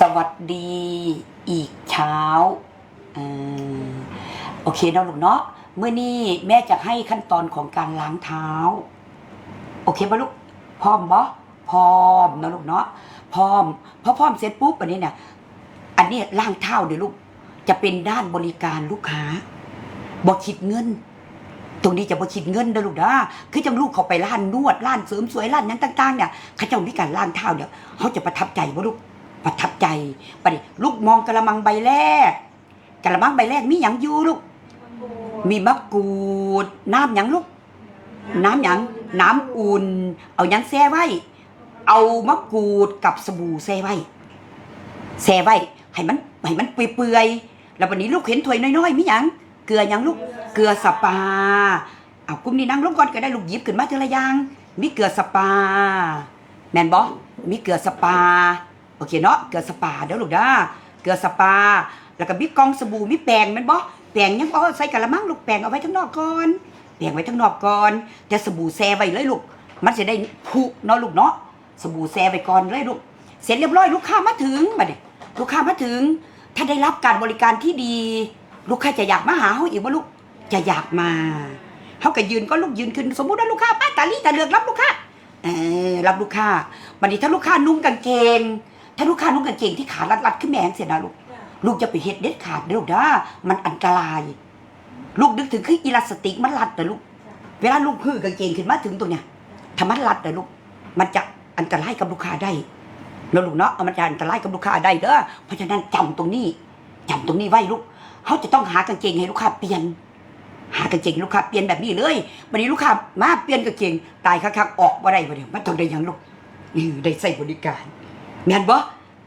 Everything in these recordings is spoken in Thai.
สวัสดีอีกเช้าอโอเคเนาะลูกเนาะเมื่อนี้แม่จะให้ขั้นตอนของการล้างเท้า โอเคปะลูกพร้อมบ่พร้อมเนาะลูกเนาะพร้อมพอพร้อมเสร็จปุ๊บอันนี้เนี่ยอันนี้ล้างเท้าเดี๋ยวลูกจะเป็นด้านบริการลูกค้าบ่คิดเงิน ตรงนี้จะบ่คิดเงินเด้อลูกนะคือจังลูกเขาไปร้านนวดร้านเสริมสวยร้านนั้นต่าง ๆ เนี่ยเขาเจ้ามีการล้างเท้าเนี่ยเขาจะประทับใจบ่ลูก ประทับใจปะดิลูกมองกระมังใบแรกกระมังใบแรกมีหยังอยู่ลูก มีมะกรูด น้ำหยังลูก น้ำหยังน้ำอุ่น เอาหยังแช่ไว้ เอามะกรูดกับสบู่แช่ไว้แช่ไว้ให้มันให้มันเปื่อยๆแล้ววันนี้ลูกเห็นถ้วยน้อยๆมีหยังเกลือหยังลูกเกลือสปาเอากุ้มนี่นั่งลงก่อนก็ได้ลูกหยิบขึ้นมาทีละอย่างมีเกลือสปาแม่นบ่มีเกลือสปา โอเคเนาะเกลือสปาเด้อลูกเด้อเกลือสปา แล้วก็มีกองสบู่มีแป้งม่นบ่แป้งยังเอาใส่กะละมังลูกแป้งเอาไว้ข้างนอกก่อนแป้งไว้ข้างนอกก่อนแต่สบู่แช่ไว้เลยลูก มันจะได้ผุเนาะลูกเนาะสบู่แช่ไว้ก่อนเลยลูก เสร็จเรียบร้อยลูกค้ามาถึงมาเนี่ยลูกค้ามาถึง ถ้าได้รับการบริการที่ดี ลูกค้าจะอยากมาหาเขาอีกว่าลูกจะอยากมาเขาก็ยืนก็ลูกยืนขึ้นสมมุติว่าลูกค้าป้าตาลีตาเลือกรับลูกค้าเออรับลูกค้าบัดนี้ถ้าลูกค้านุ่งกางเกง ถ้าลูกค้านุ่งกางเกงที่ขารัดๆขึ้นแมงเสียนะลูก ลูกจะไปเฮ็ดเด็ดขาดเด้อลูกนะมันอันตราย ลูกนึกถึงคืออีลาสติกมันรัดนะลูก เวลาลูกพื้กางเกงขึ้นมาถึงตรงเนี้ยถ้ามันรัดนะลูก มันจะอันตรายกับลูกค้าได้เนาะลูกเนาะเอามันจะอันตรายกับลูกค้าได้เด้อ เพราะฉะนั้นจำตรงนี้จำตรงนี้ไว้ลูกเขาจะต้องหากางเกงให้ลูกค้าเปลี่ยน หากางเกงให้ลูกค้าเปลี่ยนแบบนี้เลยวันนี้ลูกค้ามาเปลี่ยนกางเกงตายคักๆออกบ่ได้บ่เดี๋ยวมันต้องได้หยังลูกนี่ได้ใส่บริการ แม่นบ่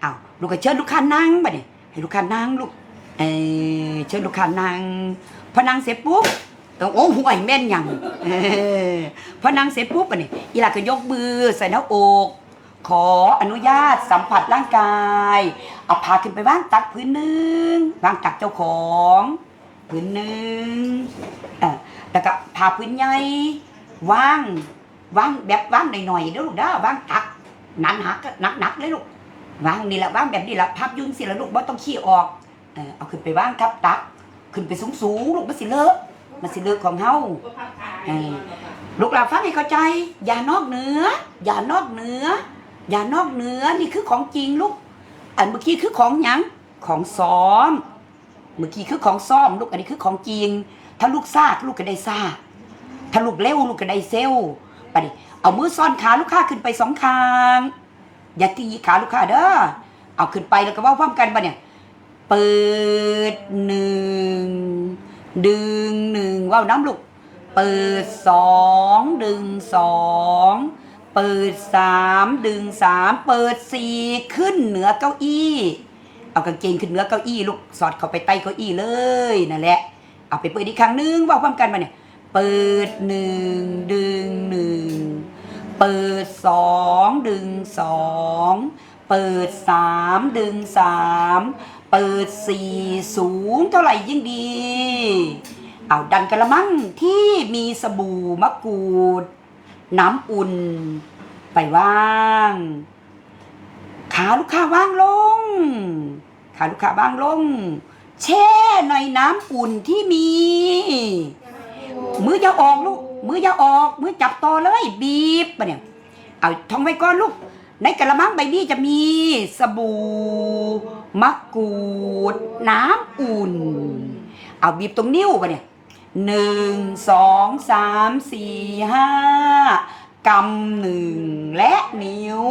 อ้าวลูกก็เชิญลูกค้านั่งบัดนี้ให้ลูกค้านั่งลูกเออเชิญลูกค้านั่งพอนั่งเสร็จปุ๊บต้องโอ้ห่วยแม่นยังเออพอนั่งเสร็จปุ๊บอันนี้อีหลาก็ยกมือใส่หน้าอกขออนุญาตสัมผัสร่างกายเอาพาขึ้นไปว่างตักพื้นหนึ่งวางตักเจ้าของพื้นหนึ่งเออแล้วก็พาพื้นใหญ่ว่างว่างแบบว่างหน่อยๆเด้อลูกเด้อว่างตักหนักหักหนักหนักๆเลยลูก วางนี่แหละวางแบบนี้แหละพับยุ่นสิละลูกบ่ต้องขี้ออกเออเอาขึ้นไปวางทับตัก ขึ้นไปสูงสูงๆลูกมันสิเลอะมันสิเลอะของเฮาเออลูกหลานฟังให้เข้าใจ อย่านอกเหนือ อย่านอกเหนือ อย่านอกเหนือนี่คือของจริงลูก อันเมื่อกี้คือของหยังของซ้อม เมื่อกี้คือของซ้อมลูกอันนี้คือของจริง ถ้าลูกซากลูกก็ได้ซากถ้าลูกเร็วลูกก็ได้เซลไปดิเอามือซ่อนขาลูกค้าขึ้นไปสองข้าง อย่าตีขาลูกค้าเด้อเอาขึ้นไปแล้วก็ว่าพร้อมกันปะเนี่ย เปิดหนึ่งดึงหนึ่งว่าวน้ำลูกเปิดสองดึงสองเปิดสามดึงสามเปิดสี่ขึ้นเหนือเก้าอี้ เอากางเกงขึ้นเหนือเก้าอี้ลูกสอดเข้าไปใต้เก้าอี้เลยนั่นแหละ เอาไปเปิดอีกครั้งหนึงว่าวพร้อมกันมาเนี่ย เปิดหนึ่งดึงหนึ่ง เปิดสองดึงสองเปิดสามดึงสามเปิดสี่สูงเท่าไหร่ยิ่งดี เอาดันกระมังที่มีสบู่มะกรูด น้ำอุ่น ไปว่าง ขาลูกค้าว่างลง ขาลูกค้าว่างลง แช่ในน้ำอุ่นที่มี มืออย่าออกลูก มืออย่าออก มือจับต่อเลย บีบปะเนี่ย เอาท่องไว้ก่อนลูก ในกระมังใบนี้จะมีสบู่มะกรูด น้ำอุ่น เอาบีบตรงนิ้วปะเนี่ยหนึ่งสองสามสี่ห้ากำหนึ่งและนิ้ว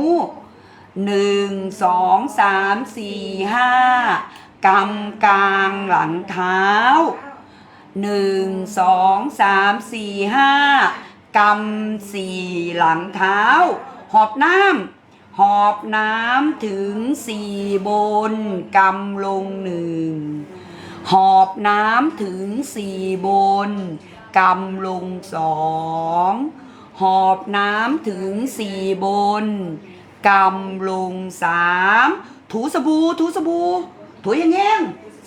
หนึ่งสองสามสี่ห้ากำกลางหลังเท้า หนึ่งสองสามสี่ห้ากำสี่หลังเท้า หอบน้ำหอบน้ำถึงสี่บนกำลงหนึ่งหอบน้ำถึงสี่บนกำลงสองหอบน้ำถึงสี่บนกำลงสามถูสบู่ถูสบู่ถูอย่างเงี้ย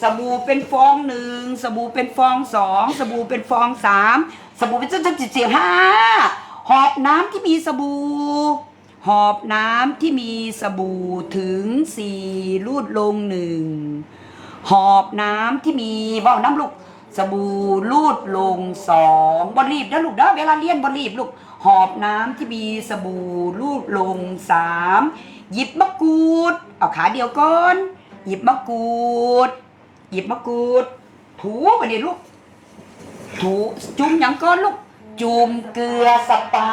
สบู่เป็นฟองหนึ่งสบู่เป็นฟองสองสบู่เป็นฟองสามสบู่เป็นเจ็ดเจ็ดเจ็ดห้าหอบน้ำที่มีสบู่หอบน้ำที่มีสบู่ถึงสี่ลูดลงหนึ่งหอบน้ำที่มีเบ้าน้ำลูกสบู่ลูดลงสองบรีบนะลูกนะเวลาเรียนบรีบลูกหอบน้ำที่มีสบู่ลูดลงสามหยิบมะกรูด เอาขาเดียวก่อน หยิบมะกรูด หยิบมะกรูด ถูไปดิลูก ถูจุ่มยังก้อนลูก จุ่มเกลือสปา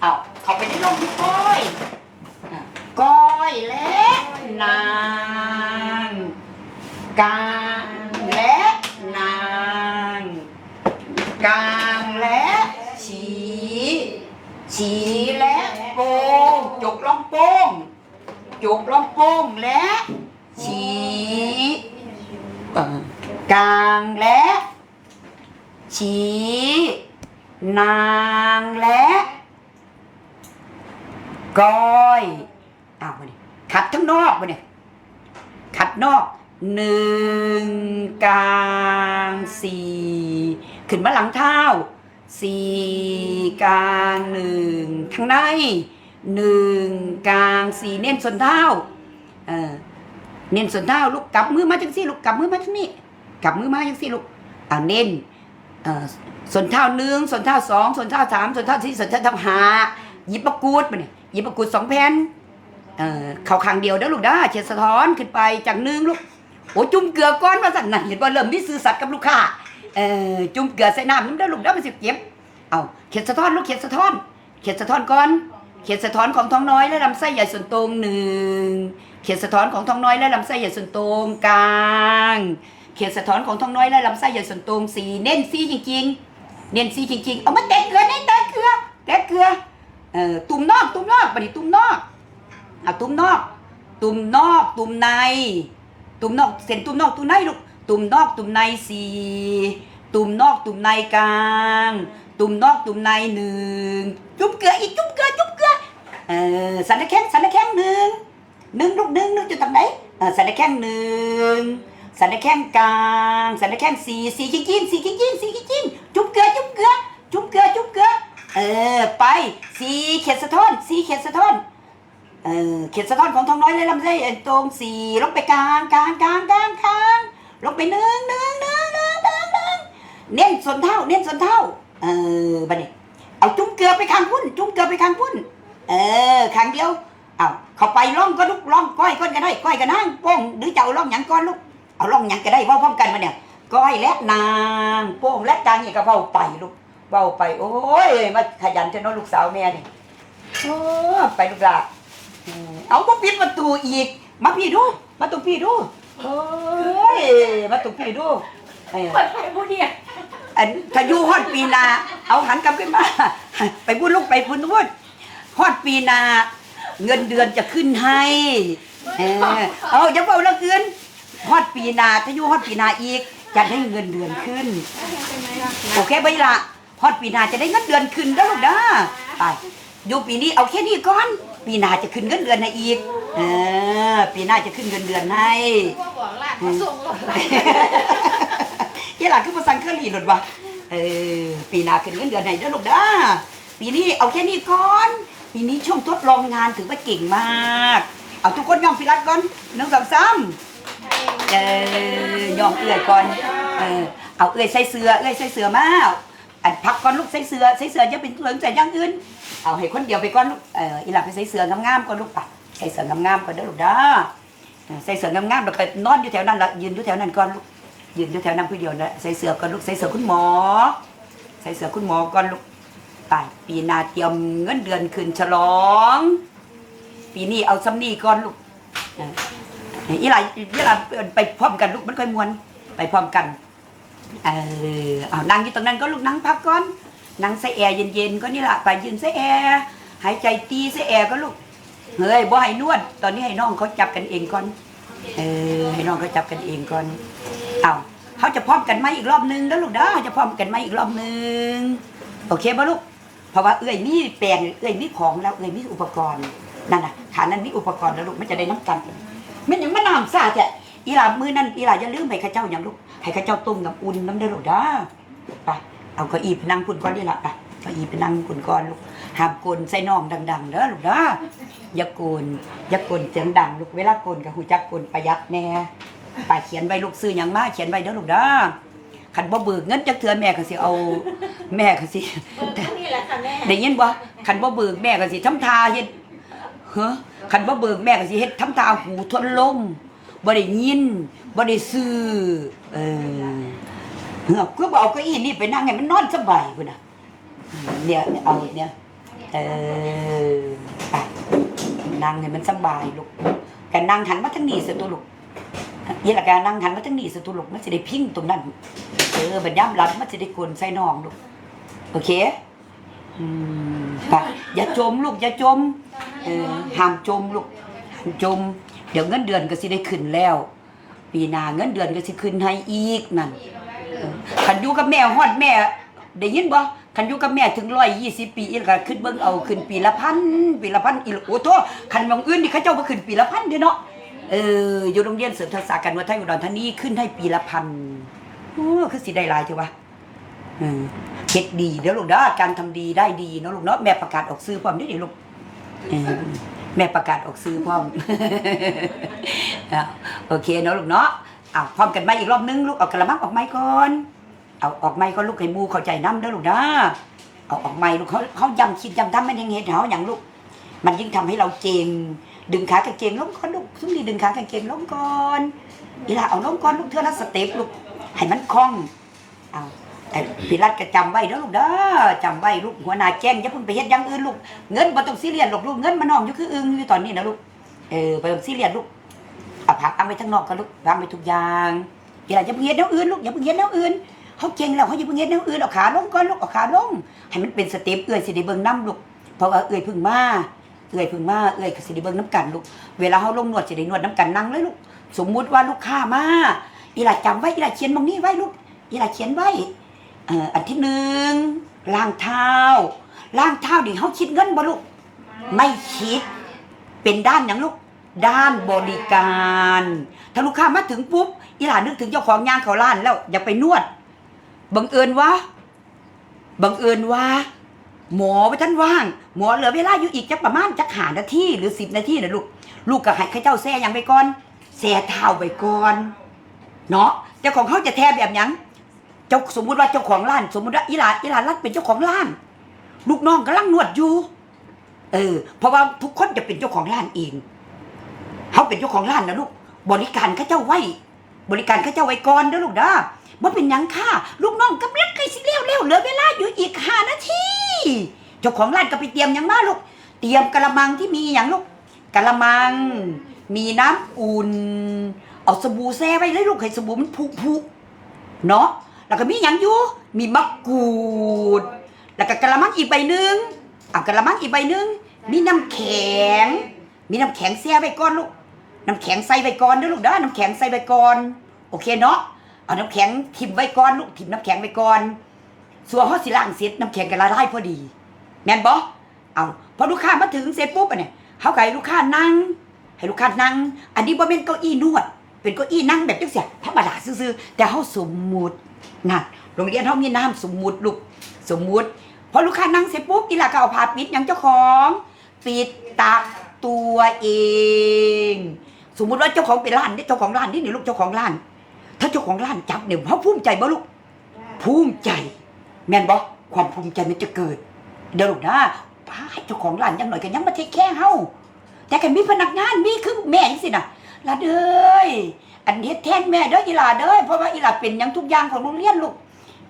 เอาเขาไปในลมก้อยก้อยและนางกางและนางกางและฉีฉีและโป้งจุกลองโป้งจุกลองโป้งและฉี กลางและฉีนางและ ก้อยอ้าวมาดิขัดทั้งนอกมาเนี่ยขัดนอกหนึ่งกลางสี่ขึ้นมาหลังเท้าสี่กลางหนึ่งข้างในหนึ่งกลางสี่เน้นส่วนเท้าเออ เน้นส่วนเท้าลูกกลับมือมาจังสี่ลูกกลับมือมาจังนี้กลับมือมาจังสี่ลูกอ่าเน้นเอ่อส่วนเท้าหนึ่งส่วนเท้าสองส่วนเท้าสามส่วนเท้าสี่ส่วนเท้าห้าหยิบมะกรูดมาเนี่ยหยิบมะกรูดสองแผ่นเอ่อเข่าข้างเดียวเด้อลูกเด้อเฉียดสะท้อนขึ้นไปจากหนึ่งลูกโอ้จุ่มเกลือก้อนมาสั่นน่ะเห็นว่าเริ่มมีซื่อสัตย์กับลูกค้าเอ่อจุ่มเกลือใส่น้ำน้ำเด้อลูกเด้อมันสิเจ็บเอาเขียดสะท้อนลูกเขียดสะท้อนเขียดสะท้อนก่อนเขียดสะท้อนของท้องน้อยและลำไส้ใหญ่ส่วนตรงหนึ่ง เขียดสะท้อนของท้องน้อยและลำไส้ใหญ่ส่วนตรงกลาง เขียดสะท้อนของท้องน้อยและลำไส้ใหญ่ส่วนตรงสี่เน้นซี่จริง ๆ เน้นซี่จริง ๆ เอามาแตะเกลือเน้นแตะเกลือแตะเกลือเอ่อตุ่มนอกตุ่มนอกบัดนี้ตุ่มนอกเอะตุ่มนอก ตุ่มนอกตุ่มใน ตุ่มนอกเส้นตุ่มนอกตุ่มในลูกตุ่มนอกตุ่มในสี่ตุ่มนอกตุ่มในกลาง ตุ่มนอกตุ่มในหนึ่งจุ่มเกลืออีกจุ่มเกลือจุ่มเกลือเออสันตะแข้งสันตะแข้งหนึ่ง นึ่งลูกหนึ่งนึ่งจุดตรงไหนเออสันตะแข้งหนึ่งสันตะแข้งกลาง สันตะแข้งสี่สี่จิ้งจิ้นสี่จิ้งจิ้นสี่จิ้งจิ้นจุ่มเกลือจุ่มเกลือจุ่มเกลือจุ่มเกลือเออไปสี่เขียดสะท้อนสี่เขียดสะท้อนเออเขียดสะท้อนของทองน้อยเลยลำไส้เอ็นตรงสี่ลงไปกลางกลางกลางกลางกลางลงไปหนึ่งหนึ่งหนึ่งหนึ่งหนึ่งหนึ่งเน้นส่วนเท่า เน้นส่วนเท่า เออบัดนี้เอาจุ้มเกลือไปข้างพุ่น จุ้มเกลือไปข้างพุ่น เออข้างเดียว เอาเข้าไปล่องก็ลุกล่องก้อยก้อนก็ได้ก้อยก็นั่งโป้งหรือจะเอาล่องหยังก้อนลูกเอาล่องหยังก็ได้เว่าพร้อมกันมาเนี่ยก้อยและนางโป้งและกลางนี่ก็เว้าไปลูกเว้าไป โอ้ยมาขยันเถอะเนาะลูกสาวแม่นี่โอ้ไปลูกหลานอืมเอามาปิดประตูอีก มาพี่ดู มาตรงพี่ดูโอ้ยมาตรงพี่ดูเออเปิดไฟผู้เดียวอันถ้าอยู่ฮอดปีหนา เอาหันกลับขึ้นมา ไปพูดลูกไปพูดนู่นฮอดปีหนา เงินเดือนจะขึ้นให้เออเอาอย่าเบาละเกินฮอดปีหนาถ้าอยู่ฮอดปีหนาอีกจะได้เงินเดือนขึ้น โอเคไปละฮอดปีหนาจะได้เงินเดือนขึ้นแล้วลูกนะไปอยู่ปีนี้เอาแค่นี้ก่อน ปีหนาจะขึ้นเงินเดือนให้อีกเออปีหน้าจะขึ้นเงินเดือนให้พ่อบอกละเขาส่งหลดยี่หลานคือภาษาเครื่องหลีหลุดวะเออปีหน้าขึ้นเงินเดือนให้เด้อลูกเด้อปีนี้เอาแค่นี้ก่อน ปีนี้ช่วงทดลองงานถือว่าเก่งมาก เอาทุกคนยอมพิรัตก่อนหนึ่งสองสามเออยอมเอื่อยก่อนเออเอาเอื่อยใส่เสือเอื่อยใส่เสือมาอันพักก่อนลูกใส่เสือใส่เสือจะเป็นเหลืองใส่อย่างอื่นเอาให้คนเดียวไปก่อนลูกเอออีหลับไปใส่เสืองามๆก่อนลูกปะใส่เสืองามๆก่อนเด้อลูกเด้อเออใส่เสืองามๆแล้วไปนอนอยู่แถวนั้นละยืนอยู่แถวนั้นก่อนลูกยืนอยู่แถวนั้นผู้เดียวนะใส่เสือก่อนลูกใส่เสือคุณหมอ ใส่เสือคุณหมอก่อนลูก ไปปีนาเตรียมเงินเดือนขึ้นฉลอง ปีนี้เอาซ้ำนี่ก่อนลูกอีหลายอีหลายไปพร้อมกันลูกมันค่อยมวนไปพร้อมกันเออเอานั่งอยู่ตรงนั้นก็ลูกนั่งพักก่อนนั่งใส่แอร์เย็นๆก็นี่แหละไปยืนใส่แอร์หายใจตีใส่แอร์ก็ลูกเฮ้ยบ่ให้นวด ตอนนี้ให้น้องเขาจับกันเองก่อนเออให้น้องเขาจับกันเองก่อนเอาเขาจะพร้อมกันไหมอีกรอบนึงแล้วลูกเด้อเขาจะพร้อมกันไหมอีกรอบนึงโอเคป่ะลูก เพราะว่าเอ้ยมีแปลงเอ้ยมีของแล้วเอ้ยมีอุปกรณ์นั่นน่ะขานั้นมีอุปกรณ์แล้วลูกมันจะได้น้ำกันมันยังมะนาวซาแท้อีหลามือนั่นอีหลาอย่าลืมให้ข้าเจ้าอย่างลูกให้ข้าเจ้าต้มน้ำอุ่นน้ำเด้ลูกด้อไปเอาก้าอี้ไปนั่งพุ่นก่อนดีละไปไปอีไปนั่งกลก่อนลูกห้ามกลใส่น้องดังๆเด้อลูกด้ออย่ากลอย่ากลเสียงดังลูกเวลากลก็หูจักกลประหยัดแน่ป้าเขียนไว้ลูกซื้อหยังมาเขียนไว้เด้อลูกเด้อคันบ่เบิกเงินจักเทื่อแม่ก็สิเอา แม่ก็สิเบิกเท่า นี้แหละค่ะแม่ได้ยินบ่คันบ่เบิกแม่ก็สิทำทาเฮ็ดเฮ้อคันบ่เบิกแม่ก็สิเฮ็ดทำทาหูทวนลมบ่ได้ยินบ่ได้ซื้อเออเฮ้อคือบ่เอาเก้าอี้นี่ไปนั่งให้มันนอนสบายพุ่นน่ะเนี่ยเอาเนี่ยเออไปนั่งให้มันสบายลูกกันนั่งหันมาทางนี้สิตัวลูกยี่ละกานั่งหันมาทางนี้สตัวลูกมันสิได้พิงตรงนั้น เออบัดย่ำรัดมันสิได้กลนใส่น้องลูก โอเค อืมไปอย่าจมลูกอย่าจมเออห้ามจมลูกห้ามจม เดี๋ยวเงินเดือนก็สิได้ขึ้นแล้ว ปีหน้าเงินเดือนก็สิขึ้นให้อีกนั่นเออคันอยู่กับแม่ฮอดแม่ ได้ยินบ่คันอยู่กับแม่ถึง120ปีอีกก็ขึ้นเบิ่งเอาขึ้นปีละพันปีละพันอีกโอ้โทคันบางอื่นนี่เขาเจ้าก็ขึ้นปีละพันเด้เนาะเอออยู่โรงเรียนเสริมทักษะการนวดไทยอุดรธานีขึ้นให้ปีละพันโอ้คือสิได้หลายจังวะอืม เฮ็ดดีเดี๋ยวลูกเด้อการทำดีได้ดีเนาะลูกเนาะแม่ประกาศออกซื้อพร้อมเด้อดิลูกแม่ประกาศออกซื้อพร้อมโอเคเนาะลูกเนาะเอาพร้อมกันไหมอีกรอบนึงลูกเอากระมังออกไม้ก่อนเอาออกไม้ก่อนลูกให้มูเข้าใจน้ำเด้อลูกเด้อเอาออกไม้ลูกเขาเขายังคิดยังทำมันยังเฮ็ดเฮาอย่างลูก มันยิ่งทำให้เราเจง ดึงขากางเกงลงก่อนลูกซุ่มนี่ดึงขากางเกงลงก่อนอีหล่าเอาลงก่อนลูกเทื่อละสเต็ปลูกให้มันคล่องเอา พี่รัฐก็จำไว้เด้อลูกเด้อจำไว้ลูกหัวหน้าแจ้งอย่าเพิ่งไปเฮ็ดอย่างอื่นลูกเงินบ่ต้องซีเรียสหรอกลูกเงินมันน้องอยู่คืออึงอยู่ตอนนี้นะลูกเออบ่ต้องซีเรียสลูกเอาผักเอาไว้ข้งนอกกันลูกวางไว้ทุกอย่างอย่าอย่าเพิ่งเฮ็ดแนวอื่นลูกอย่าเพิ่งเฮ็ดแนวอื่นเขาเก่งแล้วเขาอย่าเพิ่งเฮ็ดแนวอื่นเอาขาลงก่อนลูกเอาขาลงให้มันเป็นสเต็ปเอื้อยสิได้เบิ่งน้ำลูกเพราะว่าเอื้อยพิ่งมาเอื้อยพิ่งมาเอื้อยสิได้เบิ่งน้ำกันลูกเวลาเขาลงนวดสิได้นวดน้ำกันนั่งเลยลูกสมมุติว่าลูกค้ามาอีหล่าจำไว้อีหล่าเขียนตรงนี้ไว้ลูกอีหล่าเขียนไว้ อันที่หนึ่งล้างเท้าล้างเท้าดิเขาคิดเงินบ่ลูกไม่คิด เป็นด้านอย่างลูกด้านบริการถ้าลูกค้ามาถึงปุ๊บอีหลานนึกถึงเจ้าของยางเขาล้านแล้วอยากไปนวดบังเอิญว่าบังเอิญว่า หมอไปท่านว่าง หมอเหลือเวลาอยู่อีกจักประมาณจักหานาทีหรือสิบนาทีนะลูกลูกก็ให้ข้าเจ้าแซ่ยังไปก่อนแซ่เท้าไปก่อนเนาะเจ้าของเขาจะแท้แบบยัง เจ้าสมมุติว่าเจ้าของร้าน สมมุติว่าอีหลาอีหลารัดเป็นเจ้าของร้าน ลูกน้องกำลังนวดอยู่ เออ เพราะว่าทุกคนจะเป็นเจ้าของร้านเองเขาเป็นเจ้าของร้านนะลูก บริการข้าเจ้าไว้ บริการข้าเจ้าไว้ก่อนเด้อลูกเด้อว่าเป็นยังค่ะ ลูกน้องกำลังใกล้สิเร็วเร็วเหลือเวลาอยู่อีกห้านาทีเจ้าของร้านก็ไปเตรียมยังมาลูก เตรียมกระมังที่มีอย่างลูกกระมัง มีน้ำอุ่น เอาสบู่แช่ไว้เลยลูกให้สบู่มันพุๆเนาะ แล้วก็มีหยังอยู่ มีมะกรูด แล้วก็กระมังอีกใบหนึ่งเอากระมังอีกใบหนึ่งมีน้ำแข็ง มีน้ำแข็งเสียไว้ก่อนลูก น้ำแข็งใส่ไว้ก่อนเด้อลูกเด้อน้ำแข็งใส่ไว้ก่อน โอเคเนาะ เอาน้ำแข็งทิมไว้ก่อนลูกทิมน้ำแข็งไว้ก่อนส่วนเขาสิล้างเสร็จน้ำแข็งก็ละลายพอดี แม่นบ่เอาพอลูกค้ามาถึงเสร็จปุ๊บอะเนี่ยเขาก็ให้ลูกค้านั่ง ให้ลูกค้านั่ง อันนี้บ่เป็นเก้าอี้นวด เป็นเก้าอี้นั่งแบบจังซี่ธรรมดาซื่อๆแต่เฮาสมมุติ นะโรงเรียนเฮามีน้ำสมมุติลูกสมมุติพอลูกค้านั่งเสร็จปุ๊บอีหลาก็เอาผ้าปิดยังเจ้าของปิดตักตัวเอง สมมุติว่าเจ้าของเป็นร้านนี่เจ้าของร้านนี่นี่ลูกเจ้าของร้าน ถ้าเจ้าของร้านจับเนี่ยเขาภูมิใจบ่ลูกภูมิใจ แม่นบ่ความภูมิใจมันจะเกิด เดี๋ยวลูกนะป้าเจ้าของร้านยังหน่อยกันยังมาเทคแค่เฮาแต่กันมีพนักงานมีคือแม่จังสินะลาเด้ย อันนี้แทนแม่เด้ออีหลาเด้อเพราะว่าอีหลาเป็นยังทุกอย่างของโรงเรียนลูก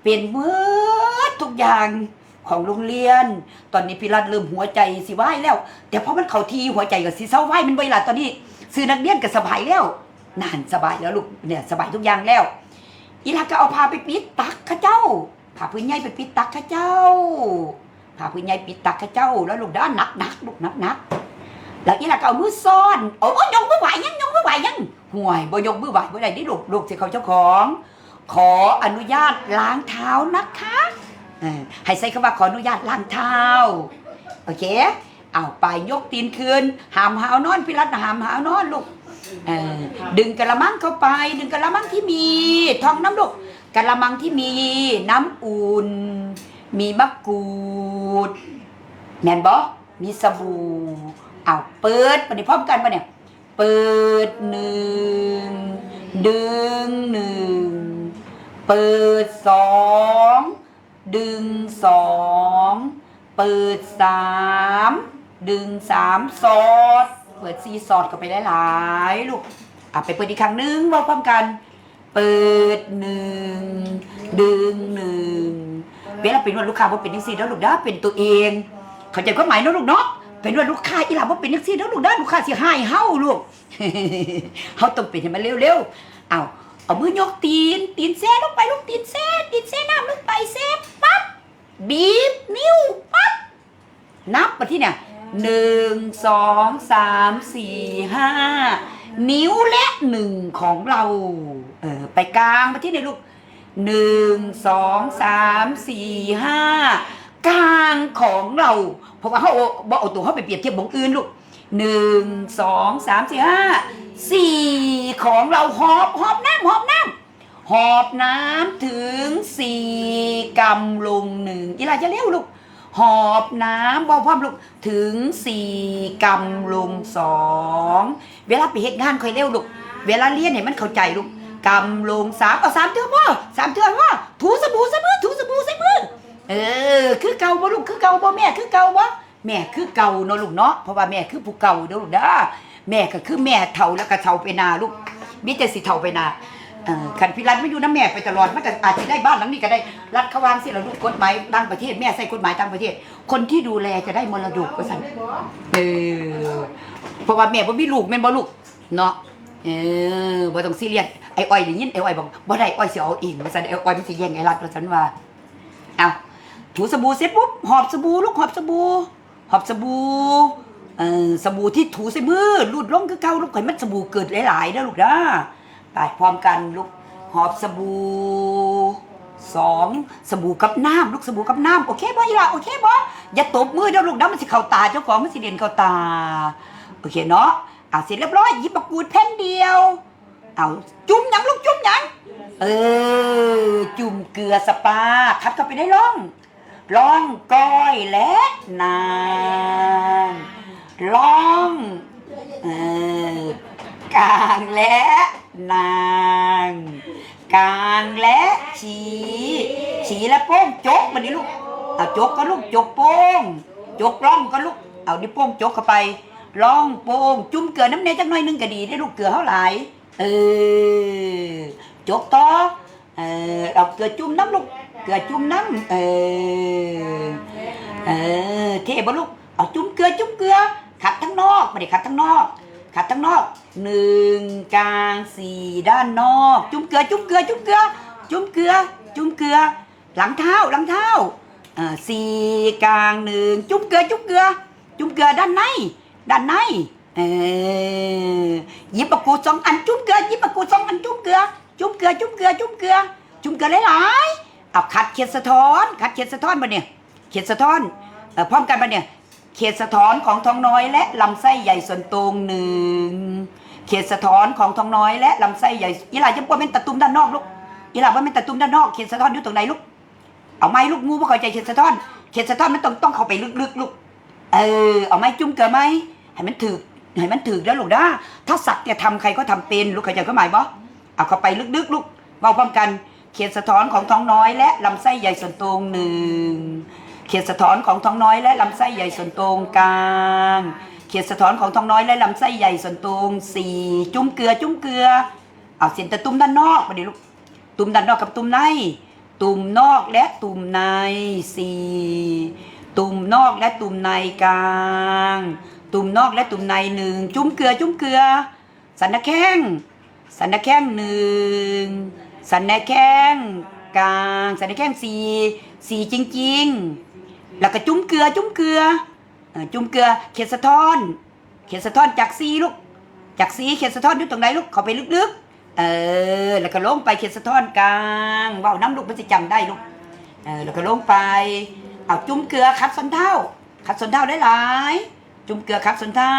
เป็นมือทุกอย่างของโรงเรียน ตอนนี้พี่รัฐเริ่มหัวใจสิไหวแล้ว แต่พอมันเข้าทีหัวใจก็สิเศร้าไหวมันไวลาตอนนี้ซื้อนักเรียนก็สบายแล้วนานสบายแล้วลูกเนี่ยสบายทุกอย่างแล้ว อีหลาก็เอาพาไปปิดตักข้าเจ้าพาพื้นใหญ่ไปปิดตักข้าเจ้าพาพื้นใหญ่ปิดตักข้าเจ้า แล้วลูกด้านหนักหนักลูกหนักหนักแล้วอีหลาก็เอามือซ่อนโอ้ยยกมือไหวยังยกมือไหวยัง ห่วยบ่ยกมือไหวบ่ได้ดิลูกลูกสิเขาเจ้าของ ขออนุญาตล้างเท้านะคะเออให้ใช้คำว่าขออนุญาตล้างเท้าโอเคเอาไปยกตีนคืนหามหาวนอนพี่รัตหามหาวนอนลูกเออดึงกระมังเข้าไป ดึงกระมังที่มีทองน้ำลูกกระมังที่มีน้ำอุ่น มีมะกรูดแมนบ่มีสบู่เอาเปิดปฏิพร้อมกันปะเนี่ย เปิดหนึ่งดึงหนึ่งเปิดสองดึงสองเปิดสามดึงสามสอดเปิดซีสอดก็ไปได้หลายๆลูกอะไปเปิดอีกครั้งหนึงว่าพร้อมกัน เปิดหนึ่งดึงหนึ่งเวลาเป็นว่าลูกค้าว่าเป็นนักซีแล้วลูกด้าเป็นตัวเอง เข้าใจความหมายเนาะลูกเนาะ เป็นว่าลูกค้าอีหลาว่าเป็นนักซีแล้วลูกด้ลูกค้าสิให้เฮาลูก เฮาต้องเป็นให้มันเร็วๆเอาเอามือยกตีน ตีนแซ่ลงไปลูกตีนแซ่ตีนแซ่น้ำลงไปแซ่ปั๊บบีบนิ้วปั๊บนับไปที่เนี่ยหนึ่งสองสามสี่ห้านิ้วและหนึ่งของเรา เออไปกลางไปที่เนี่ยลูกหนึ่งสองสามสี่ห้า กลางของเรา เพราะว่าเขาบอกเอาตัวเขาไปเปรียบเทียบบงอื่นลูกหนึ่งสองสามสี่ห้าสี่ของเราหอบหอบน้ำหอบน้ำหอบน้ำถึงสี่กำลงหนึ่งอีหลาจะเร็วลูกหอบน้ำบ่พร้อมลูกถึงสี่กำลงสองเวลาไปเหตุงานคอยเร็วลูกเวลาเรียนเนี่ยมันเข้าใจลูกกำลงสามเอาสามเทือพ่อสามเทือพ่อถูสบู่ใส่มือถูสบู่ใส่มือ เออ คือเก่าบ่ลูกคือเก่าบ่แม่คือเก่าบ่แม่คือเก่าเนาะลูกเนาะเพราะว่าแม่คือผู้เก่าเด้อลูกเด้อแม่ก็คือแม่เฒ่าแล้วก็เฒ่าไปนาลูกมีแต่สิเฒ่าไปนาเออคันพี่รัฐไม่อยู่นะแม่ไปตลอดมันก็อาจจะได้บ้านหลังนี้ก็ได้รัฐเขาวางสิเราลูกกฎหมายต่างประเทศแม่ใส่กฎหมายต่างประเทศ คนที่ดูแลจะได้มรดกว่าซั่นเออเพราะว่าแม่บ่มีลูกแม่นบ่ลูกเนาะเออบ่ต้องซีเรียสไอ้อ้อยได้ยินไอ้อ้อยบอกบ่ได้อ้อยสิเอาเองว่าซั่นไอ้อ้อยมันสิแย่งไอ้รัฐว่าซั่นว่าเอา ถูสบู่เสร็จปุ๊บหอบสบู่ลูกหอบสบู่หอบสบู่เออสบู่ที่ถูใส่มือรูดลงคือเก่าลูกข่อยมันสบู่เกิดหลายๆเด้อลูกนะไปพร้อมกันลูกหอบสบู่สองสบู่กับน้ำลูกสบู่กับน้ำโอเคบ่อีล่ะโอเคบ่อย่าตบมือเด้อลูกนะมันสิเข้าตาเจ้าของมันสิเด่นเข้าตาโอเคเนาะอะเสร็จเรียบร้อยหยิบมะกรูดแผ่นเดียว เอาจุ่มหยังลูกจุ่มหยังเออจุ่มเกลือสปาคัดเข้าไปได้ล่อง ล่องก้อยและนางล่องเออกลางและนางกลางและฉีฉีและโป้งจกมาดิลูกเอาจกก็ลูกจกโป้งจกล่องก็ลูกเอาดิโป้งจกเข้าไปล่องโป้งจุ่มเกลือน้ำเนยจักหน่อยหนึงก็ดีได้ลูกเกลือเท่าไหร่เออจกต่อเออเอาเกลือจุ่มน้ำลูก เกลือจุ่มน้ำเออเออเทบลูกเอาจุ่มเกลือจุ่มเกลือขัดทั้งนอกไม่ได้ขัดทั้งนอก ขัดทั้งนอกหนึ่งกลางสี่ด้านนอก จุ่มเกลือจุ่มเกลือจุ่มเกลือ จุ่มเกลือ จุ่มเกลือ หลังเท้าหลังเท้าเอ่าสี่กลางหนึ่งจุ่มเกลือจุ่มเกลือ จุ่มเกลือด้านในด้านในเออยิบมะกูสองอันจุ่มเกลือยิบมะกูสองอันจุ่มเกลือจุ่มเกลือจุ่มเกลือจุ่มเกลือจุ่มเกลือหลายๆ เอาขัดเขียดสะท้อนขัดเขียดสะท้อนมาเนี่ยเขียดสะท้อนเอ่อพร้อมกันมาเนี่ยเขียดสะท้อนของท้องน้อยและลำไส้ใหญ่ส่วนตรงหนึ่งเขียดสะท้อนของท้องน้อยและลำไส้ใหญ่อีหลาจะปวดเป็นตะตุ่มด้านนอกลูกอีหลาว่าเป็นตะตุ่มด้านนอกเขียดสะท้อนอยู่ตรงไหนลูกเอาไม้ลูกงูว่เข้าใจเขียดสะท้อนเขียดสะท้อนมันต้องต้องเข้าไปลึกๆลูกเออเอาไม้จุ่มเกลือไหมให้มันถึกให้มันถึกแล้วลูกนะถ้าสักจะทำใครก็ทำเป็นลูกเข้าใจก็หมายบ่เอาเข้าไปลึกๆลูกเบาพร้อมกัน เขียนสะท้อนของท้องน้อยและลำไส้ใหญ่ส่วนตรงหนึ่งเขียนสะท้อนของท้องน้อยและลำไส้ใหญ่ส่วนตรงกลางเขียนสะท้อนของท้องน้อยและลำไส้ใหญ่ส่วนตรงสี่จุ้มเกลือจุ้มเกลือเอาเส้นตะตุ่มด้านนอกมาดิลูกตุ่มด้านนอกกับตุ่มใน ตุ่มนอกและตุ่มในสี่ตุ่มนอกและตุ่มในกลาง ตุ่มนอกและตุ่มในหนึ่งจุ้มเกลือจุ้มเกลือ สันนะแข้งสันนะแข้งหนึ่ง สันนแข้งกลางสันนแข้งสีสีจริง ๆ แล้วก็จุ้มเกลือ จุ้มเกลือจุ้มเกลือเขียนสะท้อน เขียนสะท้อนจากสีลูกจากสีเขียนสะท้อนอยู่ตรงไหนลูกเข้าไปลึกๆ เออ แล้วก็ลงไปเขียนสะท้อนกลางเว่าน้ำลูกมันจะจำได้ลูกเออแล้วก็ลงไปเอาจุ้มเกลือคัดส้นเท้าคัดส้นเท้าได้หลายๆจุ้มเกลือคัดส้นเท้า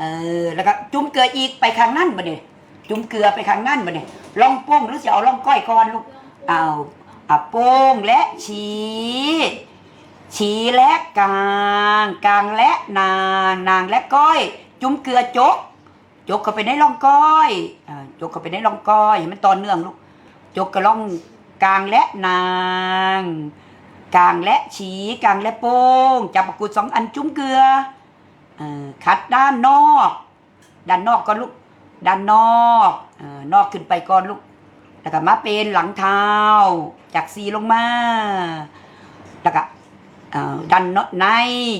เออแล้วก็จุ้มเกลืออีกไปข้างนั่นบ่เนี่ย จุ่มเกลือไปข้างนั่นมาเนี่ยล่องโป้งหรือจะเอาล่องก้อยก่อนลูกเอาอะโป้งและชี้ชี้และกลางกลางและนางนางและก้อย จุ้มเกลือจกจกเข้าไปในร่องก้อยอ่าจกเข้าไปในร่องก้อยให้มันต่อเนื่องลูกจกกระล่องกลางและนางกลางและฉีกลางและโป้งจับปากกุดสองอันจุ้มเกลือออคัดด้านนอก ด้านนอกก่อนลูก ด้านนอกออนอกขึ้นไปก่อนลูกแล้วก็มาเป็นหลังเท้า จากสีลงมาแล้วก็เอ่อด้านใน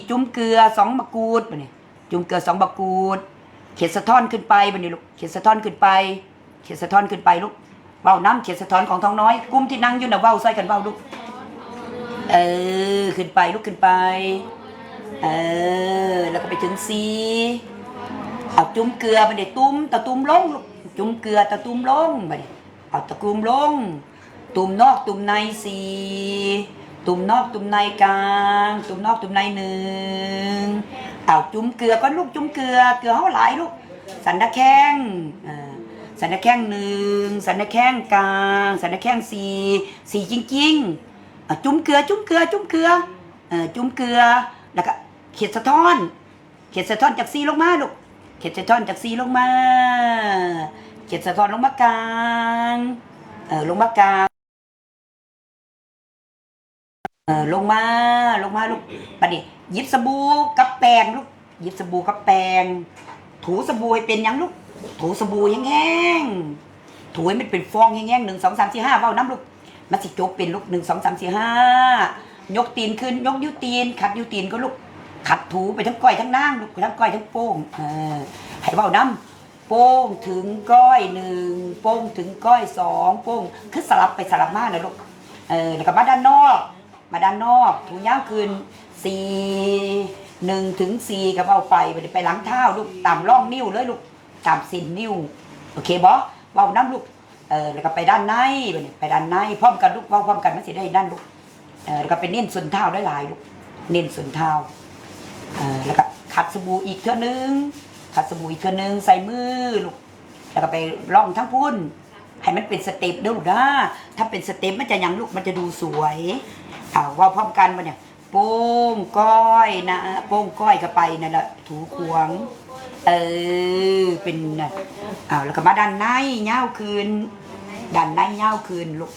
จุ้มเกลือสองมะกรูดไปนี่จุ้มเกลือสองมะกรูด เขียนสะท้อนขึ้นไปบันนี้ลูกเขียนสะท้อนขึ้นไป เขียนสะท้อนขึ้นไปลูกเว้าน้ำเขียนสะท้อนของท้องน้อย กุ้มที่นั่งอยู่น่ะเว้าใส่กันเว้าลูกเออขึ้นไปลูกขึ้นไป เออ แล้วก็ไปถึงสี เอาจุ้มเกลือบันนี้ตุ้มตะตุ้มลงลูกจุ้มเกลือตะตุ้มลงบันนี้เอาตะกุมลง ตุ่มนอกตุ่มในสี่ตุ่มนอกตุ่มในกลาง ตุ่มนอกตุ่มในหนึ่งเอาจุ้มเกลือก็ลูกจุ้มเกลือเกลือเขาหลายลูกสันตะแข้งอ่าสันตะแข้งหนึ่งสันตะแข้งกลาง สันตะแข้งสี่สี่จริงๆอะจุ้มเกลือจุ้มเกลือจุ้มเกลือเออจุ้มเกลือแล้วก็เขียดสะท้อน เขียดสะท้อนจากสีลงมาลูก เขียดสะท้อนจากสีลงมาเขียดสะท้อนลงมากลางเออลงมากลางเออลงมาลงมาลูกปะเดี๋ยวหยิบสบู่กับแปรงลูกหยิบสบู่กับแปรงถูสบู่ให้เป็นยังลูกถูสบู่แห้งถูให้มันเป็นฟองแห้งๆหนึ่งสองสามสี่ห้าเว้าน้ำลูกมันสิจกเป็นลูกหนึ่งสองสามสี่ห้ายกตีนขึ้น ยกนิ้วตีนขัดนิ้วตีนก็ลูก ขัดถูไปทั้งก้อยทั้งนางลูกทั้งก้อยทั้งโป้งเออให้เว้าน้ำโป้งถึงก้อยหนึ่งโป้งถึงก้อยสองโป้งคือสลับไปสลับมานะลูกเออแล้วก็มาด้านนอก มาด้านนอกถูย่างคืนสี่หนึ่งถึงสี่กับเอาไปไปไปหลังเท้าลูกตามร่องนิ้วเลยลูกตามสินนิ้วโอเคบอเบาน้ำลูกเออแล้วก็ไปด้านในไปนี่ไปด้านในพร้อมกันลูกเบาพร้อมกันมันสิได้ด้านลูกเออแล้วก็ไปเน้นส่วนเท้าได้หลายลูกเน้นส่วนเท้า เออแล้วก็ขัดสบู่อีกเท่านึง ขัดสบู่อีกเท่านึงใส่มือลูกแล้วก็ไปร่องทั้งพุ่นให้มันเป็นสเต็ปเด้อลูกนะถ้าเป็นสเต็ปมันจะยังลูกมันจะดูสวยเอาว่าพร้อมกันมาเนี่ยโป้งก้อยนะโป้งก้อยเข้าไปนั่นแหละถูขวง เออเป็นน่ะเอาแล้วก็มาด้านในเง้าวคืนด้านในเง้าวคืนลูก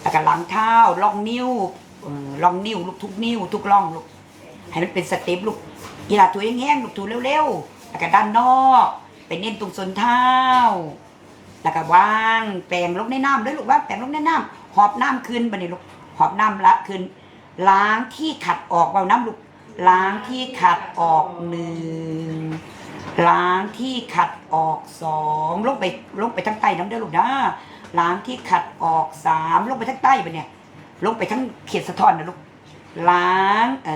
แล้วก็หลังเท้าล่องนิ้วล่องนิ้วลูกทุกนิ้วทุกล่องลูกให้มันเป็นสเต็ปลูก อีหลาตัวแห้งๆลูกถูเร็วๆแล้วก็ด้านนอกไปเน้นตรงส่วนเท้า แล้วก็วางแปรงลงในน้ำด้วยลูกว่าแปรงลงในน้ำหอบน้ำขึ้นไปนี่ลูกหอบน้ำละขึ้น ล้างที่ขัดออกเอาน้ำลูกล้างที่ขัดออกหนึ่งล้างที่ขัดออกสองลงไปลงไปทั้งใต้น้ำเด้อลูกนะล้างที่ขัดออกสามลงไปทั้งใต้ไปเนี่ย ลงไปทั้งเขียดสะท้อนนะลูกล้างเอ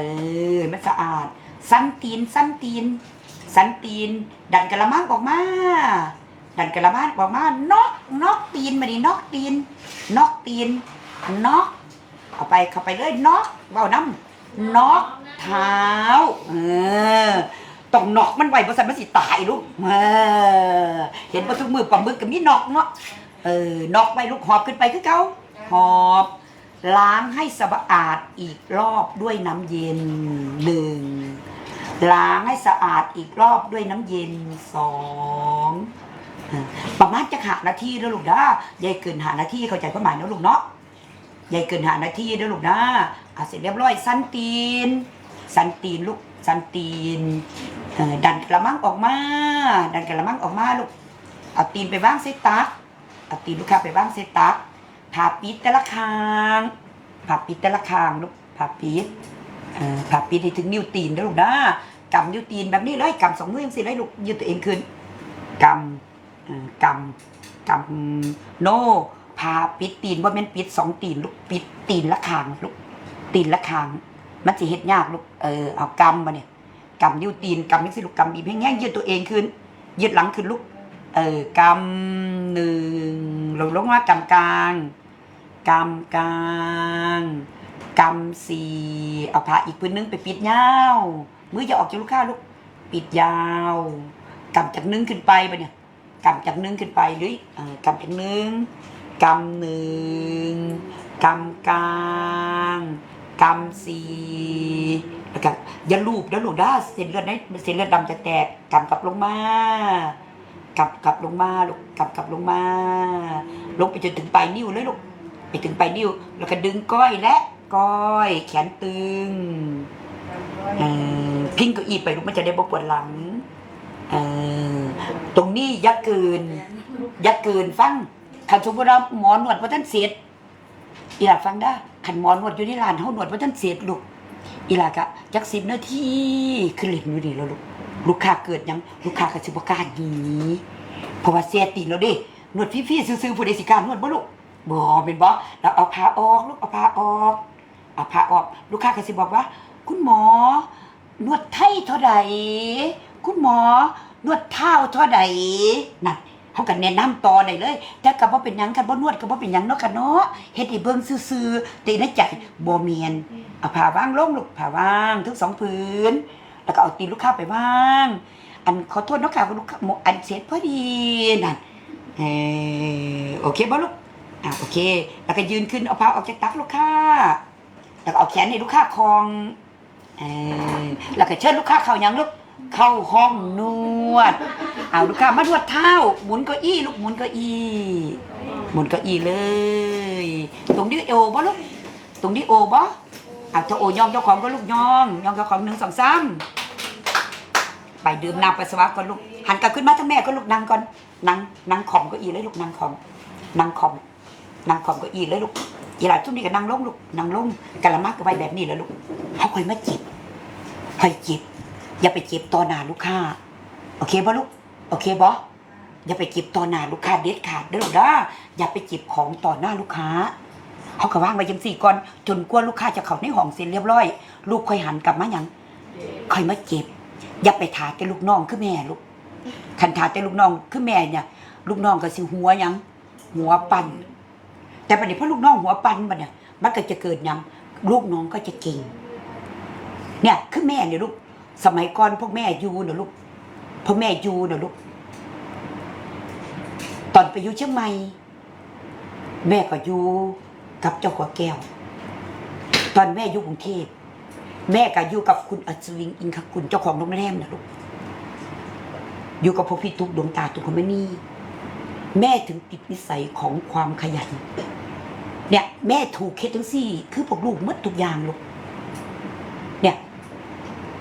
อมันสะอาด สันตีนสันตีน สันตีน ดันกระมังออกมา ดันกระมังออกมานอกนอกตีนมาดินอกตีนนอกตีนนอกเอาไปเข้าไปเลยนอกเบาน้ำนอกเท้าเออต้องนอกมันไว้เพราะสันมันสิตายลูกเออเห็นปลาทุกมือปลาหมึกกับนี่นอกเนาะเออนอกไปลูกหอบขึ้นไปคือเขาหอบล้างให้สะอาดอีกรอบด้วยน้ำเย็นหนึ่ง ล้างให้สะอาดอีกรอบด้วยน้ำเย็นสองประมาณจะหานาทีแล้วลูกนะยายเกินหานาทีเข้าใจความหมายนะลูกเนาะยายเกินหานาทีแล้วลูกนะอะเสร็จเรียบร้อยสันตีน สันตีนลูกสันตีนดันกระมังออกมา ดันกระมังออกมาลูกเอาตีนไปบ้างเซตักเอาตีนลูกค้าไปบ้างเซตักผ่าปิดแต่ละคางผ่าปิดแต่ละคางลูกผ่าปิด เออผ่าปีนให้ถึงนิ้วตีนนะลูกนะกำนิ้วตีนแบบนี้เลยกำสองมือยังสิเลยลูกยืดตัวเองขึ้นกำกำกำโนพาปิดตีนว่าแม่นปิดสองตีนลูกปิดตีนละคางลูกตีนละคาง มันจะเฮ็ดยากลูกเออเอากำมาเนี่ยกำนิ้วตีนกำนี่สิลูกกำบีบให้แง่ยืดตัวเองขึ้นยืดหลังขึ้นลูกเออกำหนึ่งลงลงมากำกลางกำกลาง กำสี่เอาผ้าอีกพื้นนึงไปปิดยาวมือจะออกจากลูกค้าลูกปิดยาวกำจากนึงขึ้นไปปะเนี่ยกำจากนึงขึ้นไปหรือกำจากนึงกำหนึ่งกำกลางกำสี่แล้วก็อย่าลูบนะลูกนะเส้นเลือดนเส้นเลือดดำจะแตกกำกลับลงมากลับกลับลงมาลูกกลับกลับลงมา ลงไปจนถึงปลายนิ้วเลยลูกไปถึงปลายนิ้ว แล้วก็ดึงก้อยและ ก้อย แขนตึงพิงเก็อีไปลูกมันจะได้บปวดหลังตรงนี้ยักเกิน ยักเกินฟังคันสมมติว่าหมอนวดว่าท่านเสียดอีหลาฟังได้คันหมอนวดอยู่ที่ร้านเฮานวดว่าท่านเสียดลูกอีหลากะจักสิบนาทีขึ้นเล่นอยู่ดีแล้วลูกลูกค้าเกิดยังลูกค้าก็สิบกาหนีเพราะว่าเสียติแล้วเด้นวดพี่ๆซื่อๆผู้ใดสิกล้านวดบ่ลูกบ่เป็นบ่แล้วเอาผ้าออกลูกเอาผ้าออก เอาผ้าออก ลูกค้าก็สิบอกว่า คุณหมอ นวดไทยเท่าใดคุณหมอ นวดเท้าเท่าใดนั่นเขาก็แนะนำต่อได้เลย แต่ก็บ่เป็นยังกันบ่นวดก็บ่เป็นยังเนาะกันเนาะเฮ็ดให้เบิ่งซื่อๆต่ในใจบ่แม่นเอาผ้าวางลงลูกผ้าวางทั้งสองผืนแล้วก็เอาตีลูกค้าไปวาง อันขอโทษเนาะค่ะลูกค้าหมออันเสร็จพอดีนั่นเออโอเคบ่ลูกอะโอเค แล้วก็ยืนขึ้นเอาผ้าออกจากตักลูกค้า แล้วก็เอาแขนให้ลูกค้าคลองเออแล้วก็เชิญลูกค้าเข้ายังลูกเข้าห้องนวด เอาลูกค้ามานวดเท้าหมุนเก้าอี้ลูกหมุนเก้าอี้หมุนเก้าอี้เลย ตรงนี้โอบ่ลูกตรงนี้โอบ่เอาถ้าโอย่องเจ้าของก็ลูกยองยองเจ้าของหนึ่งสองสามไปดื่มน้ำปัสสาวะก่อนลูกหันกลับขึ้นมาทั้งแม่ก็ลูกนั่งก่อนนั่งนั่งขอมเก้าอี้เลยลูกนั่งขอมนั่งขอมนั่งขอมเก็อีเลยลูก อีหลาทุกนี้ก็นั่งลงลูกนั่งลงกะละมักก็ไว้แบบนี้แหล้วลูกเขาคอยมาจิบคอยจิบ อย่าไปจิบต่อหน้าลูกค้า โอเคบ่ลูก โอเคบ่อย่าไปจิบต่อหน้าลูกค้าเด็ดขาดเด้อลูกนะอย่าไปจิบของต่อหน้าลูกค้าเขาก็ว่างไว้จังสี่ก่อนจนกว่าลูกค้าจะเข้าในห้องเสร็จเรียบร้อย ลูกค่อยหันกลับมาหยังค่อยมาจ็บอย่าไปถาแต่ลูกน้องคือแม่ลูกคันถาแต่ลูกน้องคือแม่เนี่ย ลูกน้องก็สิหัวยังหัวปั่น แต่ปัจจุบันลูกน้องหัวปันบัดเนี่ยมันก็จะเกิดยังลูกน้องก็จะเก่งเนี่ยคือแม่เนี่ยลูกสมัยก่อนพวกแม่อยู่เนะลูกพวกแม่อยู่เนะลูกตอนไปอยู่เชียงใหม่แม่ก็อยู่กับเจ้าหัวแก้ว ตอนแม่อยู่กรุงเทพแม่ก็อยู่กับคุณอัศวินอินคกุลเจ้าของโรงแรมนะลูกอยู่กับพวกพี่ตุ๊กดวงตาตุ๊กคอมมานี่แม่ถึงติดนิสัยของความขยัน เนี่ยแม่ถูกเคสทั้งสี่ คือพวกลูกมดทุกอย่างลูกเนี่ย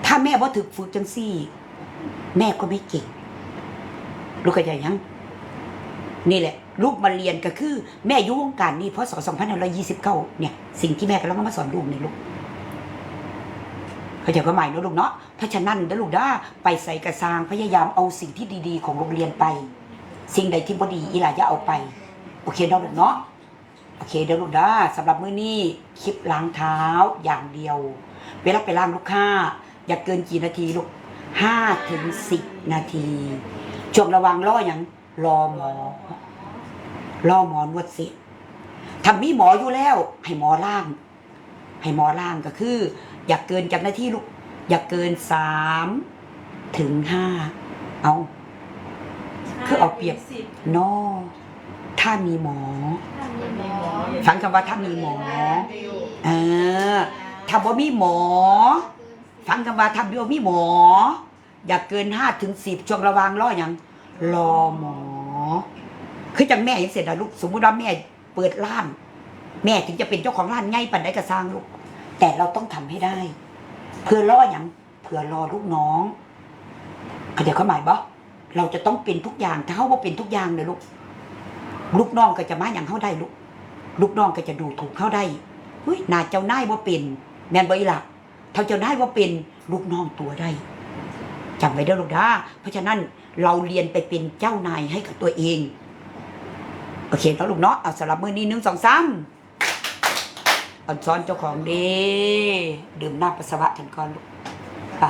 ถ้าแม่ว่าถึกฝึกจังสี่ แม่ก็ไม่เก่ง ลูกก็จะยัง นี่แหละ ลูกมาเรียนก็คือ แม่ยุ่วงการนี่พศ2529เก้าเนี่ย สิ่งที่แม่กำลังมาสอนลูกนี่ลูกเข้าใจความหมายเนะลูกเนาะเพราะฉะนั้นเดลูกด้าไปใส่กระซางพยายามเอาสิ่งที่ดี ๆ ของโรงเรียนไป สิ่งใดที่บ่ดีอีหลาอย่าเอาไป โอเคเนาะลูกเนาะ โอเคเดี๋ยวลูกด้าสำหรับมื้อนี้คลิปล้างเท้าอย่างเดียว เวลาไปล้างลูกค้า อย่าเกินกี่นาทีลูกห้าถึงสิบนาทีช่วงระหวังรออย่างรอหมอ รอหมอนวดเสร็จถ้ามีหมออยู่แล้ว ให้หมอล่าง ให้หมอล่างก็คือ อย่าเกินจากนาทีลูกอย่าเกินสามถึงห้าเอา คือเอาเปรียบนอ ถ้ามีหมอ ฟังคำว่าถ้ามีหมอ เออ ถ้าบ่มีหมอ ฟังคำว่าถ้าบ่มีหมอ อย่าเกินห้าถึงสิบช่วงระหวางรออย่างรอหมอ คือจังแม่ยังเสร็จแล้วลูก สมมุติว่าแม่เปิดร้าน แม่ถึงจะเป็นเจ้าของร้านง่ายปันได้กระสร้างลูก แต่เราต้องทำให้ได้ เพื่อรออย่างเพื่อรอลูกน้องเข้าใจความหมายบ่เราจะต้องเป็นทุกอย่างถ้าเขาว่าเป็นทุกอย่างเลยลูก ลูกน้องก็จะมาอย่างเขาได้ลูกลูกน้องก็จะดูถูกเขาได้เฮ้ยนาเจ้านายว่าเป็นแมนบ่อีหล่ะเท่าเจ้านายว่าเป็นลูกน้องตัวได้จำไว้เด้อลูกนะเพราะฉะนั้นเราเรียนไปเป็นเจ้านายให้กับตัวเอง โอเคแล้วลูกเนาะเอาสำหรับมือนี้หนึ่งสองสามอ่อนซ้อนเจ้าของดีดื่มน้ำปัสสาวะกันก่อนลูกไป